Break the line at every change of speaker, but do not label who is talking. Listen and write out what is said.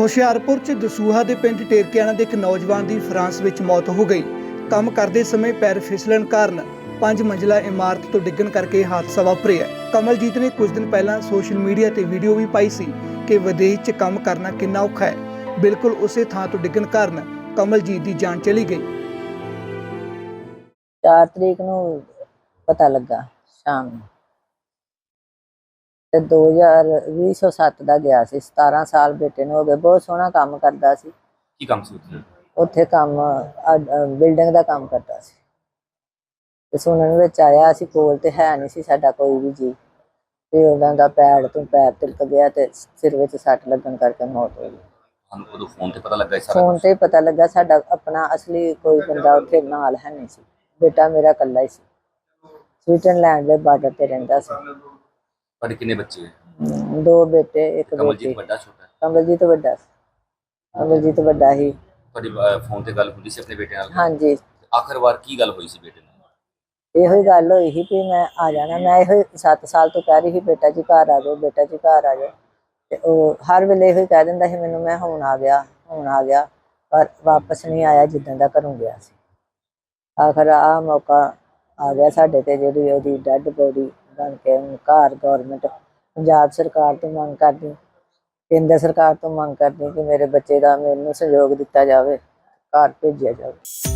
ਹੁਸ਼ਿਆਰਪੁਰ 'ਚ ਦਸੂਹਾ ਦੇ ਪਿੰਡ ਟੇਰਕਿਆਣਾ ਦੇ ਇੱਕ ਨੌਜਵਾਨ ਦੀ ਫਰਾਂਸ ਵਿੱਚ ਮੌਤ ਹੋ ਗਈ। ਕੰਮ ਕਰਦੇ ਸਮੇਂ ਪੈਰ ਫਿਸਲਣ ਕਾਰਨ ਪੰਜ ਮੰਜ਼ਲਾ ਇਮਾਰਤ ਤੋਂ ਡਿੱਗਣ ਕਰਕੇ ਹਾਦਸਾ ਵਾਪਰਿਆ ਕਮਲਜੀਤ ਨੇ ਕੁਝ ਦਿਨ ਪਹਿਲਾਂ ਸੋਸ਼ਲ ਮੀਡੀਆ ਤੇ ਵੀਡੀਓ ਵੀ ਪਾਈ ਸੀ ਕਿ ਵਿਦੇਸ਼ 'ਚ ਕੰਮ ਕਰਨਾ ਕਿੰਨਾ ਔਖਾ ਹੈ। ਬਿਲਕੁਲ ਉਸੇ ਥਾਂ ਤੋਂ ਡਿੱਗਣ ਕਾਰਨ ਕਮਲਜੀਤ ਦੀ ਜਾਨ ਚਲੀ ਗਈ।
4 ਤਰੀਕ ਨੂੰ ਪਤਾ ਲੱਗਾ, ਸ਼ਾਮ ਨੂੰ। ਤੇ 2007 ਦਾ ਗਿਆ ਸੀ 17 ਸਾਲ ਬੇਟੇ ਨੂੰ ਹੋ ਗਏ ਬਹੁਤ ਸੋਹਣਾ ਕੰਮ ਕਰਦਾ ਸੀ।
ਕੀ ਕੰਮ ਸੀ ਉੱਥੇ?
ਉੱਥੇ ਕੰਮ ਬਿਲਡਿੰਗ ਦਾ ਕੰਮ ਕਰਦਾ ਸੀ। ਤੇ ਸੁਣਨ ਵਿੱਚ ਆਇਆ ਸੀ ਕੋਲ ਤੇ ਹੈ ਨਹੀਂ ਸੀ ਸਾਡਾ ਕੋਈ ਵੀ ਜੀ। ਤੇ ਉਹਨਾਂ ਦਾ ਪੈਰ ਤੋਂ ਪੈਰ ਤਿਲਕ ਗਿਆ ਤੇ ਸਿਰ ਵਿੱਚ ਸੱਟ ਲੱਗਣ ਕਰਕੇ ਮੌਤ ਹੋ ਗਈ।
ਸਾਨੂੰ ਉਦੋਂ ਫੋਨ ਤੇ ਪਤਾ ਲੱਗਾ ਇਹ ਸਾਰਾ
ਫੋਨ ਤੇ ਪਤਾ ਲੱਗਾ ਸਾਡਾ ਆਪਣਾ ਅਸਲੀ ਕੋਈ ਬੰਦਾ ਉੱਥੇ ਨਾਲ ਹੈ ਨਹੀਂ ਸੀ। ਬੇਟਾ ਮੇਰਾ ਇਕੱਲਾ ਹੀ ਸੀ। ਸਵਿਟਜ਼ਰਲੈਂਡ ਦੇ ਬਾਰਡਰ ਤੇ ਰਹਿੰਦਾ ਸੀ।
ਤੁਹਾਡੇ ਕਿੰਨੇ ਬੱਚੇ ਹੈ?
ਦੋ ਬੇਟੇ ਇੱਕ ਬੇਟੀ।
ਵੱਡਾ ਛੋਟਾ? ਹੈ?
ਕਮਲਜੀਤ ਵੱਡਾ ਸੀ। ਕਮਲਜੀਤ ਵੱਡਾ ਹੀ
ਤੁਹਾਡੀ ਫੋਨ ਤੇ ਗੱਲ ਹੁੰਦੀ ਸੀ ਆਪਣੇ ਬੇਟੇ ਨਾਲ?
ਹਾਂਜੀ।
ਆਖਰ ਵਾਰ ਕੀ ਗੱਲ ਹੋਈ ਸੀ ਬੇਟੇ ਨਾਲ?
ਇਹੋ ਹੀ ਗੱਲ ਹੋਈ ਸੀ ਵੀ ਮੈਂ ਆ ਜਾਣਾ। ਮੈਂ ਇਹੋ 7 ਸਾਲ ਤੋਂ ਕਹਿ ਰਹੀ ਸੀ ਬੇਟਾ ਜੀ ਘਰ ਆ ਜਾਓ ਬੇਟਾ ਜੀ ਘਰ ਆ ਜਾਓ। ਤੇ ਉਹ ਹਰ ਵੇਲੇ ਇਹੋ ਹੀ ਕਹਿ ਦਿੰਦਾ ਸੀ ਮੈਨੂੰ ਮੈਂ ਹੁਣ ਆ ਗਿਆ ਹੁਣ ਆ ਗਿਆ। ਪਰ ਵਾਪਸ ਨਹੀਂ ਆਇਆ ਜਿੱਦਾਂ ਦਾ ਘਰੋਂ ਗਿਆ ਸੀ। ਆਖਰ ਆ ਮੌਕਾ ਆ ਗਿਆ ਸਾਡੇ ਤੇ ਜਿਹੜੀ ਉਹਦੀ ਡੈੱਡ ਬੋਡੀ ਬਣ ਕੇ ਘਰ ਗਵਰਨਮੈਂਟ ਪੰਜਾਬ ਸਰਕਾਰ ਤੋਂ ਮੰਗ ਕਰਦੀ, ਕੇਂਦਰ ਸਰਕਾਰ ਤੋਂ ਮੰਗ ਕਰਦੀ ਕਿ ਮੇਰੇ ਬੱਚੇ ਦਾ ਮੈਨੂੰ ਸਹਿਯੋਗ ਦਿੱਤਾ ਜਾਵੇ, ਘਰ ਭੇਜਿਆ ਜਾਵੇ।